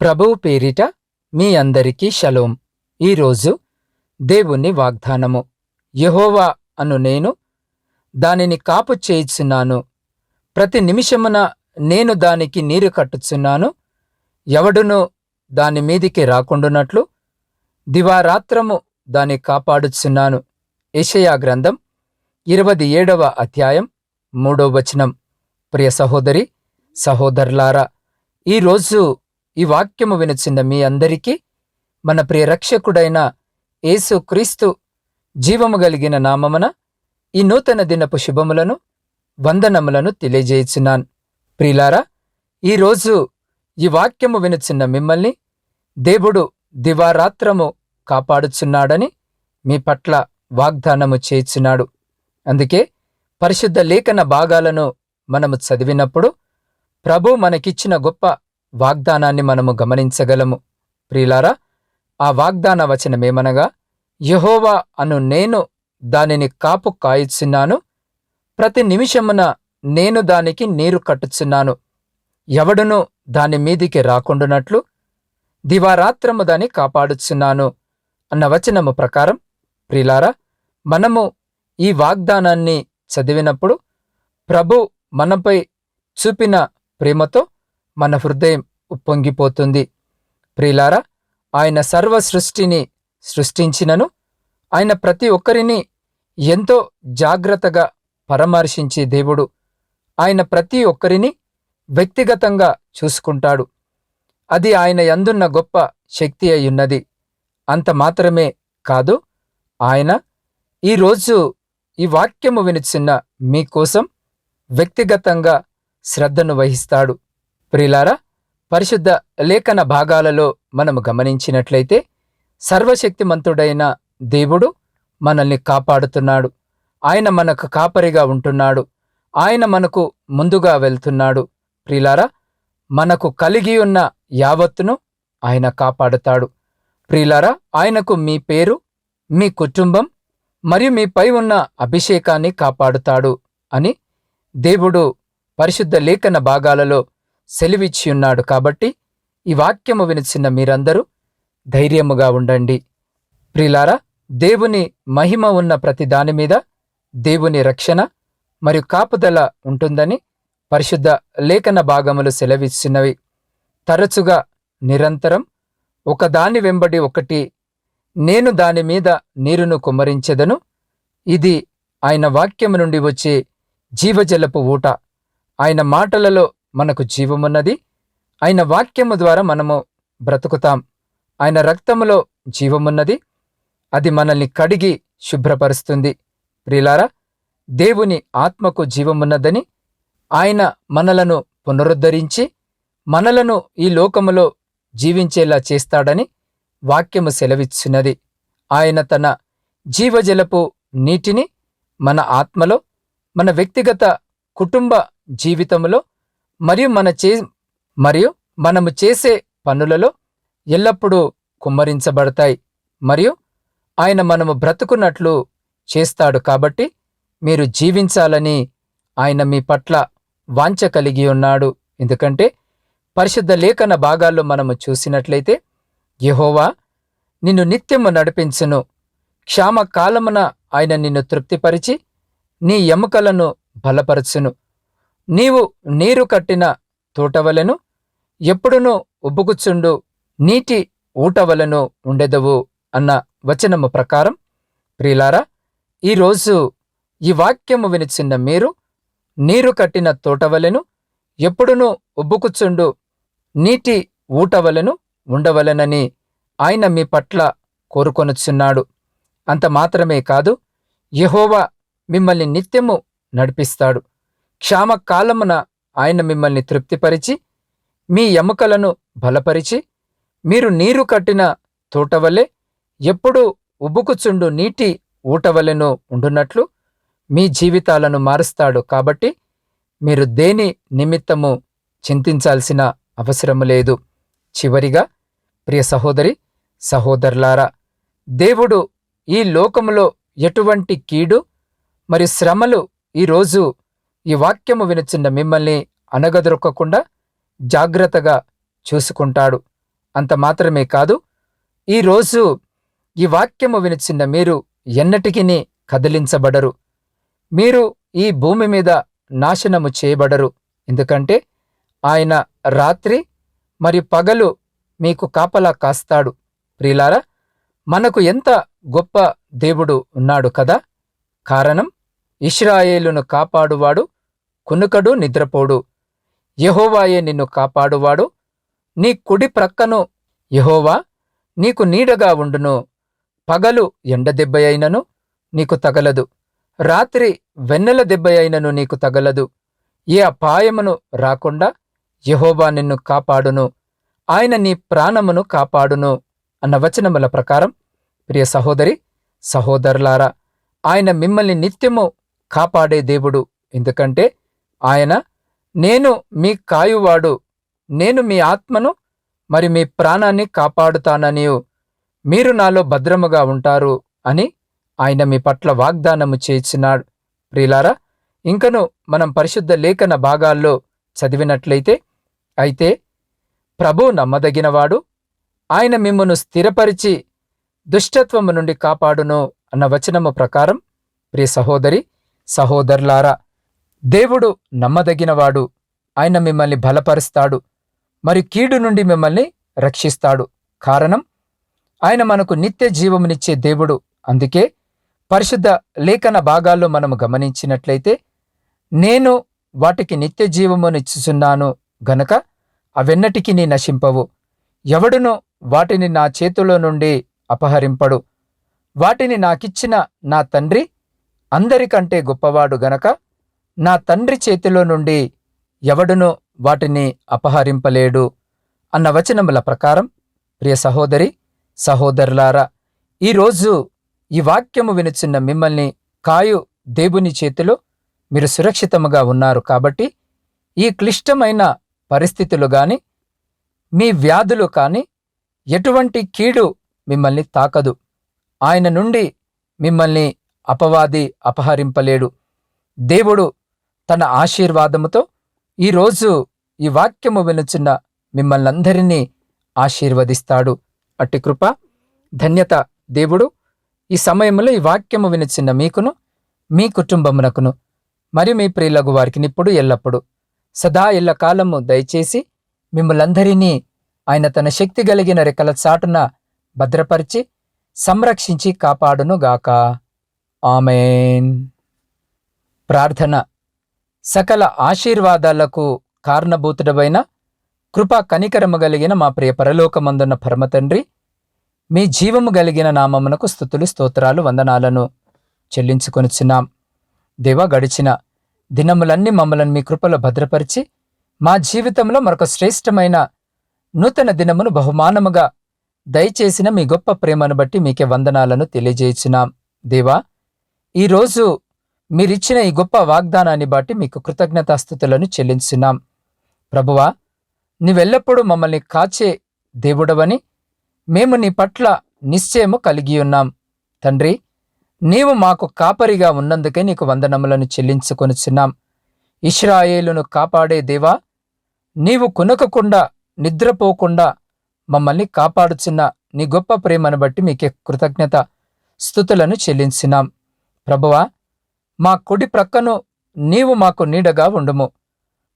ప్రభువు పేరిట మీ అందరికీ షలోం. ఈరోజు దేవుని వాగ్దానము. యహోవా అను నేను దానిని కాపు చేయుచున్నాను. ప్రతి నిమిషమున నేను దానికి నీరు కట్టుచున్నాను. ఎవడునూ దాని మీదికి రాకుండునట్లు దివారాత్రము దాన్ని కాపాడుచున్నాను. యెషయా గ్రంథం ఇరవది ఏడవ అధ్యాయం మూడో వచనం. ప్రియ సహోదరి సహోదరులారా ఈరోజు ఈ వాక్యము వినుచున్న మీ అందరికీ. మన ప్రియ రక్షకుడైన యేసు క్రీస్తు జీవము కలిగిన నామమున ఈ నూతన దినపు శుభములను వందనములను తెలియజేయుచున్నాను. ప్రిలారా ఈరోజు ఈ వాక్యము వినుచున్న మిమ్మల్ని దేవుడు దివారాత్రము కాపాడుచున్నాడని మీ పట్ల వాగ్దానము చేయుచున్నాడు. అందుకే పరిశుద్ధ లేఖన భాగాలను మనము చదివినప్పుడు ప్రభు మనకిచ్చిన గొప్ప వాగ్దానాన్ని మనము గమనించగలము. ప్రియులారా ఆ వాగ్దాన వచనమేమనగా యెహోవా అను నేను దానిని కాపు కాయుచున్నాను ప్రతి నిమిషమున నేను దానికి నీరు కట్టుచున్నాను. ఎవడునూ దాని మీదికి రాకుండునట్లు దివారాత్రము దాన్ని కాపాడుచున్నాను అన్న వచనము ప్రకారం ప్రిలారా మనము ఈ వాగ్దానాన్ని చదివినప్పుడు ప్రభు మనపై చూపిన ప్రేమతో మన హృదయం ఉప్పొంగిపోతుంది. ప్రియులారా ఆయన సర్వ సృష్టిని సృష్టించినను ఆయన ప్రతి ఒక్కరిని ఎంతో జాగ్రత్తగా పరామర్శించే దేవుడు. ఆయన ప్రతి ఒక్కరిని వ్యక్తిగతంగా చూసుకుంటాడు. అది ఆయన ఎందున్న గొప్ప శక్తి అయ్యున్నది అంత మాత్రమే కాదు ఆయన ఈరోజు ఈ వాక్యము వినిచిన్న మీకోసం వ్యక్తిగతంగా శ్రద్ధను వహిస్తాడు. ప్రిలారా పరిశుద్ధ లేఖన భాగాలలో మనము గమనించినట్లయితే సర్వశక్తిమంతుడైన దేవుడు మనల్ని కాపాడుతున్నాడు. ఆయన మనకు కాపరిగా ఉంటున్నాడు. ఆయన మనకు ముందుగా వెళ్తున్నాడు. ప్రిలారా మనకు కలిగి ఉన్న యావత్తును ఆయన కాపాడుతాడు. ప్రిలారా ఆయనకు మీ పేరు మీ కుటుంబం మరియు మీపై ఉన్న అభిషేకాన్ని కాపాడుతాడు అని దేవుడు పరిశుద్ధ లేఖన భాగాలలో సెలివిచ్చి ఉన్నాడు కాబట్టి ఈ వాక్యము వినిచిన మీరందరూ ధైర్యముగా ఉండండి. ప్రిలారా దేవుని మహిమ ఉన్న ప్రతి దాని మీద దేవుని రక్షణ మరియు కాపుదల ఉంటుందని పరిశుద్ధ లేఖన భాగములు సెలవిచ్చినవి. తరచుగా నిరంతరం ఒకదాని వెంబడి ఒకటి నేను దాని మీద నీరును కుమ్మరించెదను. ఇది ఆయన వాక్యము నుండి వచ్చే జీవజలపు ఊట. ఆయన మాటలలో మనకు జీవమున్నది. ఆయన వాక్యము ద్వారా మనము బ్రతుకుతాం. ఆయన రక్తములో జీవమున్నది. అది మనల్ని కడిగి శుభ్రపరుస్తుంది. ప్రిలారా దేవుని ఆత్మకు జీవమున్నదని ఆయన మనలను పునరుద్ధరించి మనలను ఈ లోకములో జీవించేలా చేస్తాడని వాక్యము సెలవిచ్చున్నది. ఆయన తన జీవజలపు నీటిని మన ఆత్మలో మన వ్యక్తిగత కుటుంబ జీవితములో మరియు మన చే మరియు మనము చేసే పనులలో ఎల్లప్పుడూ కుమ్మరించబడతాయి. మరియు ఆయన మనము బ్రతుకున్నట్లు చేస్తాడు కాబట్టి మీరు జీవించాలని ఆయన మీ పట్ల వాంఛ కలిగి ఉన్నాడు. ఎందుకంటే పరిశుద్ధ లేఖన భాగాల్లో మనము చూసినట్లయితే యెహోవా నిన్ను నిత్యము నడిపించును. క్షామ కాలమున ఆయన నిన్ను తృప్తిపరిచి నీ ఎముకలను బలపరచును. నీవు నీరు కట్టిన తోటవలను ఎప్పుడునూ ఉబ్బుకుచుండు నీటి ఊటవలను ఉండెదవు అన్న వచనము ప్రకారం ప్రియులారా ఈరోజు ఈ వాక్యము వినిచిన్న మీరు నీరు కట్టిన తోటవలెను ఎప్పుడునూ ఉబ్బుకుచుండు నీటి ఊటవలను ఉండవలనని ఆయన మీ పట్ల కోరుకొనుచున్నాడు. అంత మాత్రమే కాదు యహోవా మిమ్మల్ని నిత్యము నడిపిస్తాడు. క్షామకాలమున ఆయన మిమ్మల్ని తృప్తిపరిచి మీ ఎముకలను బలపరిచి మీరు నీరు కట్టిన తోటవలె ఎప్పుడూ ఉబ్బుకుచుండు నీటి ఊటవలెను ఉండునట్లు మీ జీవితాలను మారుస్తాడు. కాబట్టి మీరు దేని నిమిత్తము చింతించాల్సిన అవసరము లేదు. చివరిగా ప్రియ సహోదరి సహోదరులారా దేవుడు ఈ లోకములో ఎటువంటి కీడు మరి శ్రమలు ఈరోజు ఈ వాక్యము వినుచున్న మిమ్మల్ని అనగదొరకకుండా జాగ్రత్తగా చూసుకుంటాడు. అంత మాత్రమే కాదు ఈరోజు ఈ వాక్యము వినచిన్న మీరు ఎన్నటికీ కదిలించబడరు. మీరు ఈ భూమి మీద నాశనము చేయబడరు. ఎందుకంటే ఆయన రాత్రి మరి పగలు మీకు కాపలా కాస్తాడు. ప్రియులారా మనకు ఎంత గొప్ప దేవుడు ఉన్నాడు కదా. కారణం ఇష్రాయేలును కాపాడువాడు కునుకడు నిద్రపోడు. యహోవాయే నిన్ను కాపాడువాడు. నీ కుడి ప్రక్కను యహోవా నీకు నీడగా ఉండును. పగలు ఎండ అయినను నీకు తగలదు. రాత్రి వెన్నెల దెబ్బ అయినను నీకు తగలదు. ఏ అపాయమును రాకుండా యహోవా నిన్ను కాపాడును. ఆయన నీ ప్రాణమును కాపాడును అన్న వచనముల ప్రకారం ప్రియ సహోదరి సహోదరులారా ఆయన మిమ్మల్ని నిత్యము కాపాడే దేవుడు. ఎందుకంటే ఆయన నేను మీ కాయువాడు. నేను మీ ఆత్మను మరి మీ ప్రాణాన్ని కాపాడుతానని మీరు నాలో భద్రముగా ఉంటారు అని ఆయన మీ పట్ల వాగ్దానము చేసినాడు. ప్రియులారా ఇంకను మనం పరిశుద్ధ లేఖన భాగాల్లో చదివినట్లయితే అయితే ప్రభు నమ్మదగినవాడు. ఆయన మిమ్మను స్థిరపరిచి దుష్టత్వము నుండి కాపాడును అన్న వచనము ప్రకారం ప్రియ సహోదరి సహోదరులారా దేవుడు నమ్మదగినవాడు. ఆయన మిమ్మల్ని బలపరుస్తాడు. మరి కీడు నుండి మిమ్మల్ని రక్షిస్తాడు. కారణం ఆయన మనకు నిత్య జీవమునిచ్చే దేవుడు. అందుకే పరిశుద్ధ లేఖన భాగాల్లో మనము గమనించినట్లయితే నేను వాటికి నిత్య జీవమునిచ్చుచున్నాను గనక అవెన్నటికి నీ నశింపవు. ఎవడును వాటిని నా చేతిలో నుండి అపహరింపడు. వాటిని నాకిచ్చిన నా తండ్రి అందరికంటే గొప్పవాడు గనక నా తండ్రి చేతిలో నుండి ఎవడునూ వాటిని అపహరింపలేడు అన్న వచనముల ప్రకారం ప్రియ సహోదరి సహోదరులారా ఈరోజు ఈ వాక్యము వినుచున్న మిమ్మల్ని కాయు దేవుని చేతిలో మీరు సురక్షితముగా ఉన్నారు కాబట్టి ఈ క్లిష్టమైన పరిస్థితులు గాని మీ వ్యాధులు కాని ఎటువంటి కీడు మిమ్మల్ని తాకదు. ఆయన నుండి మిమ్మల్ని అపవాది అపహరింపలేడు. దేవుడు తన ఆశీర్వాదముతో ఈరోజు ఈ వాక్యము వినుచున్న మిమ్మల్ని అందరినీ ఆశీర్వదిస్తాడు. అట్టి కృప ధన్యత దేవుడు ఈ సమయంలో ఈ వాక్యము వినుచున్న మీకును మీ కుటుంబమునకును మరి మీ ప్రియులకు వారికి ఇప్పుడు ఎల్లప్పుడు. సదా ఎల్ల కాలము దయచేసి మిమ్మలందరినీ ఆయన తన శక్తి కలిగిన రెక్కల చాటున భద్రపరిచి సంరక్షించి కాపాడును గాక ఆమెన్. ప్రార్థన. సకల ఆశీర్వాదాలకు కారణభూతుడమైన కృపా కనికరము కలిగిన మా ప్రియ పరలోకమందున్న పరమతండ్రి మీ జీవము కలిగిన నామమునకు స్థుతులు స్తోత్రాలు వందనాలను చెల్లించుకొనిచున్నాం. దేవా గడిచిన దినములన్నీ మమ్మలను మీ కృపలో భద్రపరిచి మా జీవితంలో మరొక శ్రేష్టమైన నూతన దినమును బహుమానముగా దయచేసిన మీ గొప్ప ప్రేమను బట్టి మీకే వందనాలను తెలియజేయుచున్నాం. దేవా ఈరోజు మీరిచ్చిన ఈ గొప్ప వాగ్దానాన్ని బట్టి మీకు కృతజ్ఞతాస్థుతులను చెల్లించున్నాం ప్రభువా నీవెల్లప్పుడూ మమ్మల్ని కాచే దేవుడవని మేము నీ పట్ల నిశ్చయము కలిగి ఉన్నాం. తండ్రి నీవు మాకు కాపరిగా ఉన్నందుకే నీకు వందనములను చెల్లించుకొనుచున్నాం. ఇష్రాయేలును కాపాడే దేవా నీవు కొనకకుండా నిద్రపోకుండా మమ్మల్ని కాపాడుచున్న నీ గొప్ప ప్రేమను బట్టి మీకే కృతజ్ఞత స్థుతులను చెల్లించినాం ప్రభువా మా కుడి ప్రక్కను నీవు మాకు నీడగా ఉండుము.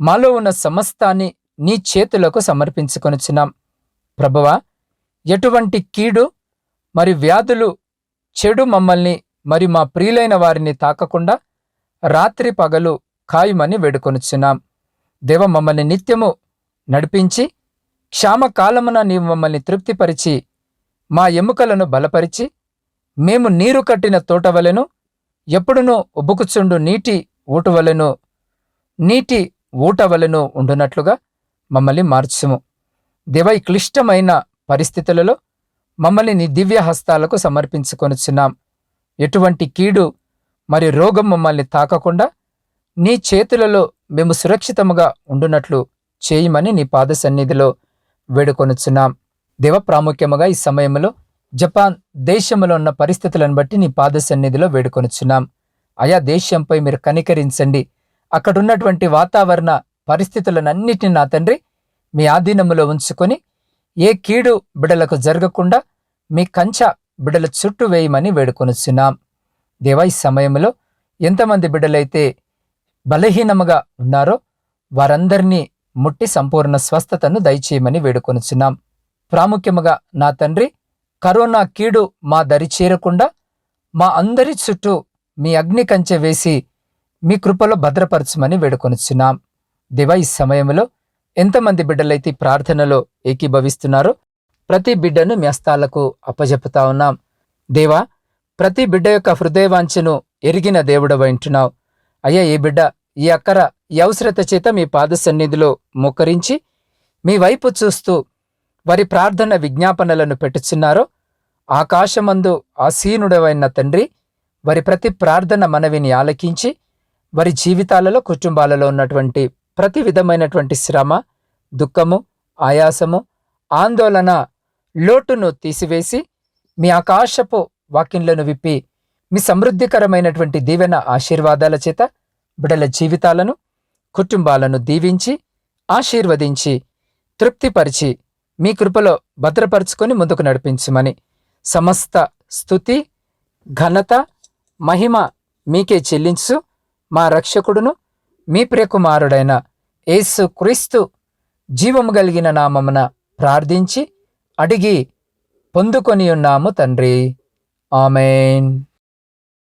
మాలో ఉన్న సమస్తాన్ని నీ చేతులకు సమర్పించుకొనుచున్నాం. ప్రభువా ఎటువంటి కీడు మరి వ్యాధులు చెడు మమ్మల్ని మరి మా ప్రియులైన వారిని తాకకుండా రాత్రి పగలు ఖాయమని వేడుకొనుచున్నాం. దేవ మమ్మల్ని నిత్యము నడిపించి క్షామకాలమున నీవు మమ్మల్ని తృప్తిపరిచి మా ఎముకలను బలపరిచి మేము నీరు కట్టిన తోటవలెను ఎప్పుడునూ ఉబ్బుకుచుండు నీటి ఊటవలను నీటి ఊటవలెను ఉండునట్లుగా మమ్మల్ని మార్చుము. దేవ ఈ క్లిష్టమైన పరిస్థితులలో మమ్మల్ని నీ దివ్య హస్తాలకు సమర్పించుకొనుచున్నాం. ఎటువంటి కీడు మరి రోగం మమ్మల్ని తాకకుండా నీ చేతులలో మేము సురక్షితముగా ఉండునట్లు చేయమని నీ పాద సన్నిధిలో వేడుకొనుచున్నాం. దేవ ప్రాముఖ్యముగా ఈ సమయంలో జపాన్ దేశంలో ఉన్న పరిస్థితులను బట్టి నీ పాద సన్నిధిలో వేడుకొనుచున్నాం. ఆయా దేశంపై మీరు కనికరించండి. అక్కడున్నటువంటి వాతావరణ పరిస్థితులనన్నిటిని నా తండ్రి మీ ఆధీనములో ఉంచుకొని ఏ కీడు బిడలకు జరగకుండా మీ కంచ బిడల చుట్టూ వేయమని వేడుకొనుచున్నాం. దేవా ఈ సమయంలో ఎంతమంది బిడ్డలైతే బలహీనముగా ఉన్నారో వారందరినీ ముట్టి సంపూర్ణ స్వస్థతను దయచేయమని వేడుకొనుచున్నాం. ప్రాముఖ్యముగా నా తండ్రి కరోనా కీడు మా దరి చేరకుండా మా అందరి చుట్టూ మీ అగ్ని కంచె వేసి మీ కృపలో భద్రపరచమని వేడుకొనుచున్నాం. దేవా ఈ సమయంలో ఎంతమంది బిడ్డలైతే ప్రార్థనలో ఏకీభవిస్తున్నారో ప్రతి బిడ్డను మీ హస్తాలకు అప్పజెపుతా ఉన్నాం. దేవా ప్రతి బిడ్డ యొక్క హృదయవాంఛను ఎరిగిన దేవుడు వింటున్నావు అయ్యా ఈ బిడ్డ ఈ అక్కర ఈ అవసరత చేత మీ పాద సన్నిధిలో మోకరించి మీ వైపు చూస్తూ వారి ప్రార్థన విజ్ఞాపనలను పెట్టుచున్నారో ఆకాశమందు ఆసీనుడవైన తండ్రి వారి ప్రతి ప్రార్థన మనవిని ఆలకించి వారి జీవితాలలో కుటుంబాలలో ఉన్నటువంటి ప్రతి విధమైనటువంటి శ్రమ దుఃఖము ఆయాసము ఆందోళన లోటును తీసివేసి మీ ఆకాశపు వాక్యంలను విప్పి మీ సమృద్ధికరమైనటువంటి దీవెన ఆశీర్వాదాల చేత బిడల జీవితాలను కుటుంబాలను దీవించి ఆశీర్వదించి తృప్తిపరిచి మీ కృపలో భద్రపరుచుకొని ముందుకు నడిపించమని సమస్త స్థుతి ఘనత మహిమ మీకే చెల్లించు. మా రక్షకుడును మీ ప్రియకుమారుడైన యేసు క్రీస్తు జీవము కలిగిన నామమున ప్రార్థించి అడిగి పొందుకొని ఉన్నాము తండ్రి. ఆమెన్.